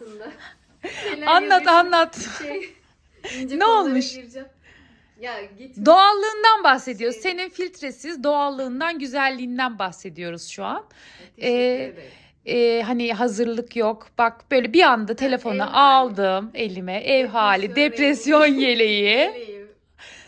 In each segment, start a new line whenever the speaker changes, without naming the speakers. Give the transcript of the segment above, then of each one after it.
Neler
Anlat
yazıyor?
anlat.
Şey, ince
Ne
konulara
olmuş?
gireceğim. Ya git.
Doğallığından bahsediyoruz.
Şey-
Senin filtresiz doğallığından, güzelliğinden bahsediyoruz şu an.
Teşekkür
Ee,
ederim.
Ee, hani hazırlık yok. Bak böyle bir anda telefonu
hali.
aldım elime. Ev hali,
Depresyon
depresyon yeleği.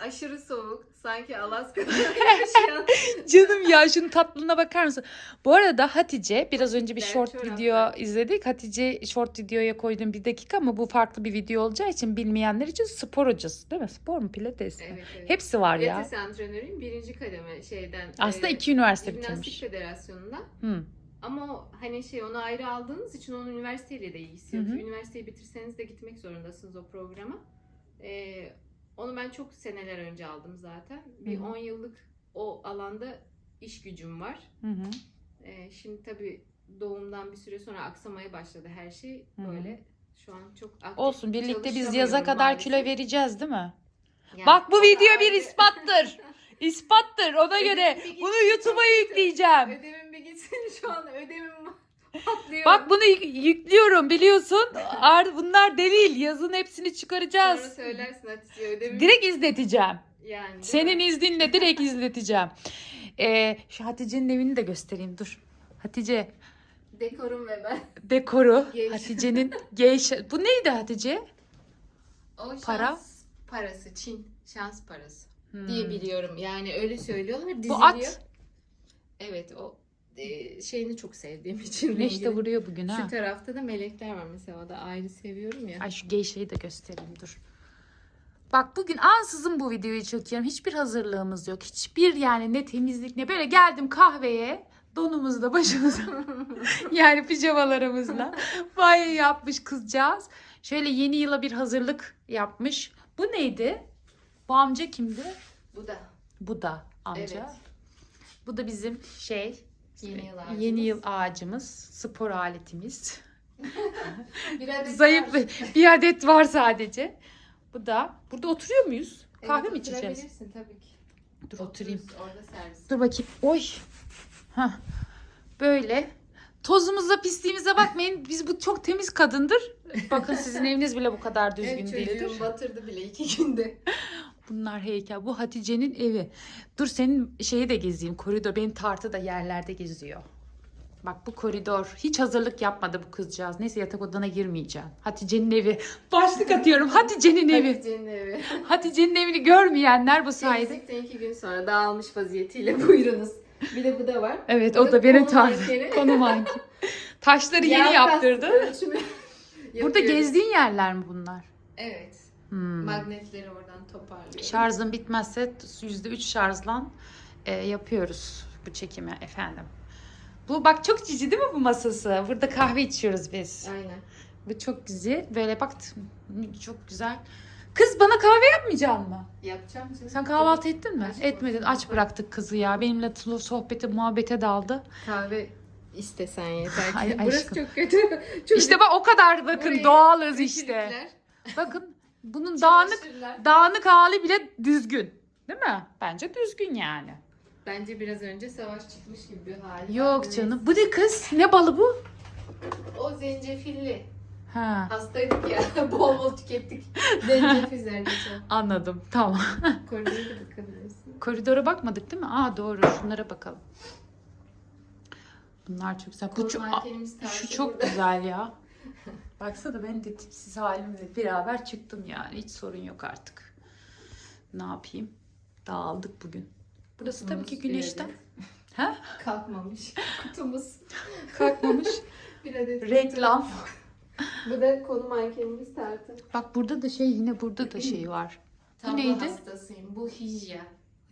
Aşırı soğuk. Sanki Alaska'da yaşayan.
Canım ya şunun tatlılığına bakar mısın? Bu arada Hatice biraz önce bir short
çoraplar.
video izledik. Hatice short videoya koydum bir dakika ama bu farklı bir video olacağı için bilmeyenler için spor hocası değil mi? Spor mu pilates mi?
Evet, evet.
Hepsi var ya.
Pilates antrenörüyüm. Birinci kademe şeyden.
Aslında
e,
iki üniversite
Jimnastik
bitirmiş.
Federasyonu'ndan.
Hı.
Ama hani şey onu ayrı aldığınız için onun üniversiteyle de ilgisi yok. Üniversiteyi bitirseniz de gitmek zorundasınız o programa. Ee, onu ben çok seneler önce aldım zaten. Bir
Hı hı.
10 yıllık o alanda iş gücüm var.
Hı hı.
Ee, şimdi tabii doğumdan bir süre sonra aksamaya başladı her şey.
Hı hı.
Böyle şu an çok aktif
Olsun birlikte biz yaza kadar
maalesef.
kilo vereceğiz değil mi?
Yani
Bak bu video bir ispattır. İspattır ona
Ödevim
göre. Bunu YouTube'a yükleyeceğim.
Ödevim bir gitsin şu an ödevim patlıyor.
Bak bunu yük- yüklüyorum biliyorsun. Ar bunlar delil. Yazın hepsini
Sonra
çıkaracağız.
söylersin Hatice ödevim.
Direkt izleteceğim.
yani, değil
Senin
mi?
izninle direkt izleteceğim. Ee, şu Hatice'nin evini de göstereyim dur. Hatice
Dekorum ve ben.
dekoru. Hatice'nin geyşa. Bu neydi Hatice?
O şans
Para?
parası, Çin şans parası
Hmm.
diye biliyorum. Yani öyle söylüyorlar. Diziliyor.
Bu at.
Evet o şeyini çok sevdiğim için.
Güneş de vuruyor bugün ha.
Şu tarafta da melekler var mesela o da ayrı seviyorum ya.
Ay şu geyşayı da göstereyim dur. Bak bugün ansızın bu videoyu çekiyorum. Hiçbir hazırlığımız yok. Hiçbir yani ne temizlik ne böyle geldim kahveye donumuzla başımıza yani pijamalarımızla banyo yapmış kızcağız. Şöyle yeni yıla bir hazırlık yapmış. Bu neydi? Bu amca kimdi?
Bu da
Bu da amca.
Evet.
Bu da bizim şey
yeni yıl ağacımız.
yeni yıl ağacımız, spor aletimiz.
Bir adet
Zayıf
var.
bir adet var sadece. Bu da. Burada oturuyor muyuz?
Evet,
Kahve mi içeceğiz?
tabii ki.
Dur oturayım.
Orada servis.
Dur bakayım. Oy. Hah. Böyle. Tozumuza pisliğimize bakmayın. Biz bu çok temiz kadındır. Bakın sizin eviniz bile bu kadar düzgün
evet,
değildir.
çocuğum batırdı bile iki günde.
Bunlar heykel. Bu Hatice'nin evi. Dur senin şeyi de gezeyim. Koridor. Benim tartı da yerlerde geziyor. Bak bu koridor. Hiç hazırlık yapmadı bu kızcağız. Neyse yatak odana girmeyeceğim. Hatice'nin evi. Başlık atıyorum. Hatice'nin evi.
Hatice'nin evi.
Hatice'nin evini görmeyenler bu sayede.
Temizlikten iki gün sonra dağılmış vaziyetiyle buyurunuz. Bir de bu da var.
Evet
Bu
o da benim
konu
tarzım.
mankeni.
Konu manken. Taşları yeni yaptırdı. Burada gezdiğin yerler mi bunlar?
Evet.
Hmm.
Magnetleri oradan toparlıyoruz.
Şarjın bitmezse %3 şarjla e, yapıyoruz bu çekimi efendim. Bu bak çok cici değil mi bu masası? Burada kahve içiyoruz biz.
Aynen.
Bu çok güzel. Böyle bak çok güzel. Kız bana kahve yapmayacak mı?
Yapacağım canım.
Sen kahvaltı ettin mi?
Aşk
Etmedin.
olsun.
Aç bıraktık kızı ya. Benimle sohbete, muhabbete daldı.
Kahve istesen yeter ki.
Ay,
Burası
aşkım.
çok kötü. Çocuk-
İşte bak o kadar bakın
Burayı
doğalız işte. Bakın bunun dağınık
çamaşırlar.
dağınık hali bile düzgün. Değil mi? Bence düzgün yani.
Bence biraz önce savaş çıkmış gibi bir hali.
Yok
var.
canım. Bu ne kız? Ne balı bu?
O zencefilli.
Ha,
Hastaydık ya. bol bol tükettik. Zencefiller geçen.
anladım. Tamam.
Koridora da bakabilirsin.
Koridora bakmadık değil mi? Aa doğru. Şunlara bakalım. Bunlar çok güzel. Bu çok, şu
tarifi
çok
burada.
güzel ya. Baksana ben de tipsiz halimle beraber çıktım yani. Hiç sorun yok artık. Ne yapayım? Dağıldık bugün. Burası tabii ki
Kutumuz
güneşten. Ha?
Kalkmamış. Kutumuz.
Kalkmamış.
Bir adet.
Reklam.
Bu da konu mankenimiz tartı.
Bak burada da şey yine burada da şey var.
Tablo
neydi?
hastasıyım. Bu hijya.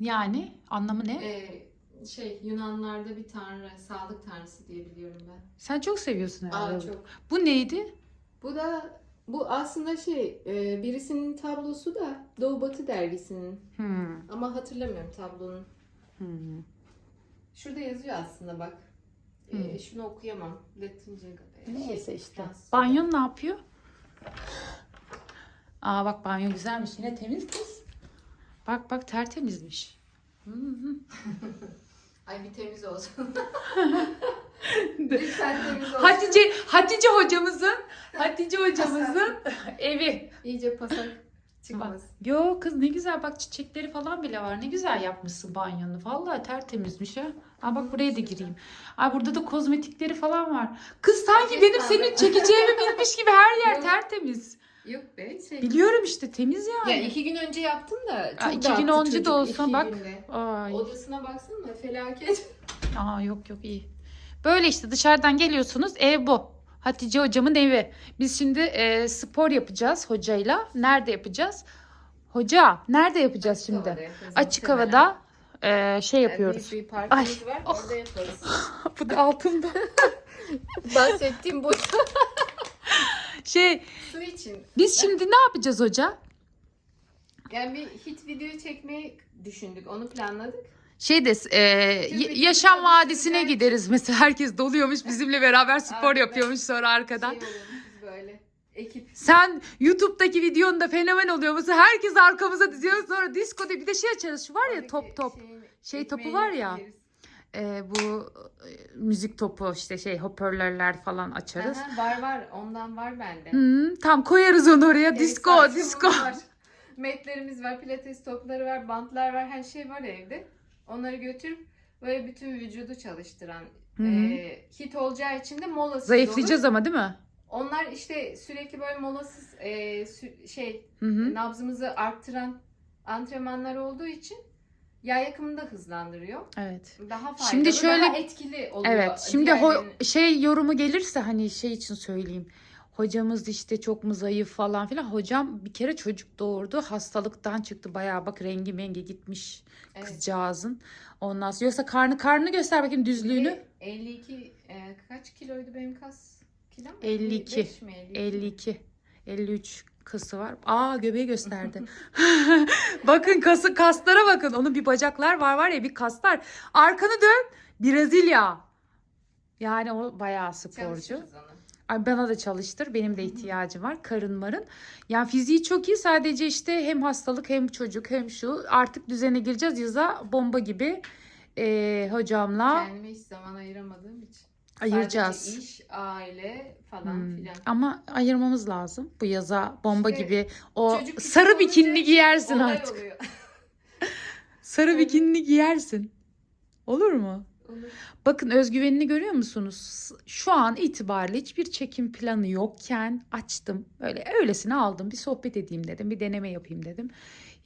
Yani anlamı ne?
Ee, şey Yunanlarda bir tanrı, sağlık tanrısı diye biliyorum ben.
Sen çok seviyorsun herhalde.
Aa çok.
Bu neydi?
Bu da bu aslında şey e, birisinin tablosu da Doğu Batı dergisinin
Hmm.
ama hatırlamıyorum tablonun.
Hmm.
Şurada yazıyor aslında bak. E,
Hmm.
şunu okuyamam. Latince. e,
Neyse
şey,
işte.
Fransızca.
Banyon ne yapıyor? Aa bak banyo güzelmiş. Yine temiz kız. Bak bak tertemizmiş. Hı hı.
Ay bir temiz olsun. Lütfen temiz olsun.
Hatice Hatice hocamızın Hatice hocamızın evi.
İyice pasak çıkmaz.
Yo kız ne güzel bak çiçekleri falan bile var. Ne güzel yapmışsın banyonu. Vallahi tertemizmiş ha. Aa bak buraya da gireyim. Ay burada da kozmetikleri falan var. Kız sanki benim senin çekeceğimi bilmiş gibi her yer tertemiz.
Yok be şey.
Biliyorum işte temiz yani.
Ya iki gün önce yaptım da çok
Aa, iki
dağıttı
gün önce de
çocuk,
olsa
iki
bak.
günde.
Ay.
Odasına baksana felaket.
Aa yok yok iyi. Böyle işte dışarıdan geliyorsunuz ev bu. Hatice hocamın evi. Biz şimdi e, spor yapacağız hocayla. Nerede yapacağız? Hoca nerede yapacağız şimdi?
havada yaparız
Açık
muhtemelen.
havada e, şey yapıyoruz.
Büyük bir parkımız var
oh.
orada yaparız.
Bu da altında.
Bahsettiğim bu.
Şey
Su için.
biz şimdi ne yapacağız hoca?
Yani bir hit video çekmeyi düşündük. Onu planladık.
Şey de e, y- yaşam vadisine gideriz mesela herkes doluyormuş bizimle beraber spor
Aynen.
yapıyormuş sonra arkadan.
Şey oluyormuş biz böyle. Ekip.
Sen YouTube'daki videonda fenomen oluyor musun? Herkes arkamıza diziyor sonra disco diye bir de şey açarız. Şu var ya
Oradaki
top top.
şeyin
Şey topu
ekmeğini
var ya.
yeriz.
Ee, bu e, müzik topu işte şey hoparlörler falan açarız.
Aha, var var. Ondan var bende.
Hmm, tam koyarız onu oraya.
Evet,
disco.
Var. Metlerimiz var, pilates topları var, bantlar var, her şey var evde. Onları götürüp böyle bütün vücudu çalıştıran
Hı hı.
e, hit olacağı için de molasız
Zayıflayacağız
olur.
ama değil mi?
Onlar işte sürekli böyle molasız e, sü- şey
Hı hı.
nabzımızı arttıran antrenmanlar olduğu için yağ yakımını da hızlandırıyor.
Evet.
Daha faydalı,
Şimdi şöyle-
daha etkili oluyor.
Evet. Şimdi ho- şey yorumu gelirse hani şey için söyleyeyim. Hocamız işte çok mu zayıf falan filan. Hocam bir kere çocuk doğurdu. Hastalıktan çıktı. Bayağı bak rengi mengi gitmiş
Evet.
kızcağızın. Ondan sonra yoksa karnı karnını göster bakayım düzlüğünü.
Bir de 52 e, kaç kiloydu benim kas?
52.
55 mi, 52 mi?
52. 53 kası var. Aa göbeği gösterdi. bakın kası kaslara bakın. Onun bir bacaklar var var ya bir kaslar. Arkanı dön. Brezilya. Yani o bayağı sporcu. Ay bana da çalıştır. Benim de ihtiyacım var. Karın marın. Yani fiziği çok iyi. Sadece işte hem hastalık hem çocuk hem şu. Artık düzene gireceğiz. Yaza bomba gibi ee, hocamla
Kendime hiç zaman ayıramadığım için.
Ayıracağız.
Sadece iş, aile falan
Hmm.
filan.
Ama ayırmamız lazım. Bu yaza bomba
İşte
gibi o sarı bikinini giyersin artık. Sarı bikinini giyersin. Olur mu?
Olur.
Bakın özgüvenini görüyor musunuz? Şu an itibariyle hiçbir çekim planı yokken açtım. Böyle öylesine aldım. Bir sohbet edeyim dedim. Bir deneme yapayım dedim.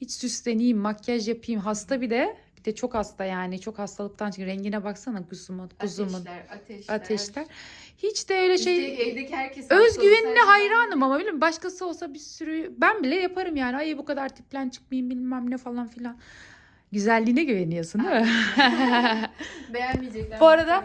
Hiç süsleneyim, makyaj yapayım. Hasta bir de. Bir de çok hasta yani. Çok hastalıktan çünkü rengine baksana kuzumun, kuzumun
Ateşler, ateşler.
ateşler. Hiç de öyle şey
Şey, evdeki herkes
özgüvenine hayranım ama biliyor musun? Başkası olsa bir sürü ben bile yaparım yani. Ay bu kadar tiplen çıkmayayım bilmem ne falan filan. Güzelliğine güveniyorsun değil mi?
Beğenmeyecekler.
Bu arada.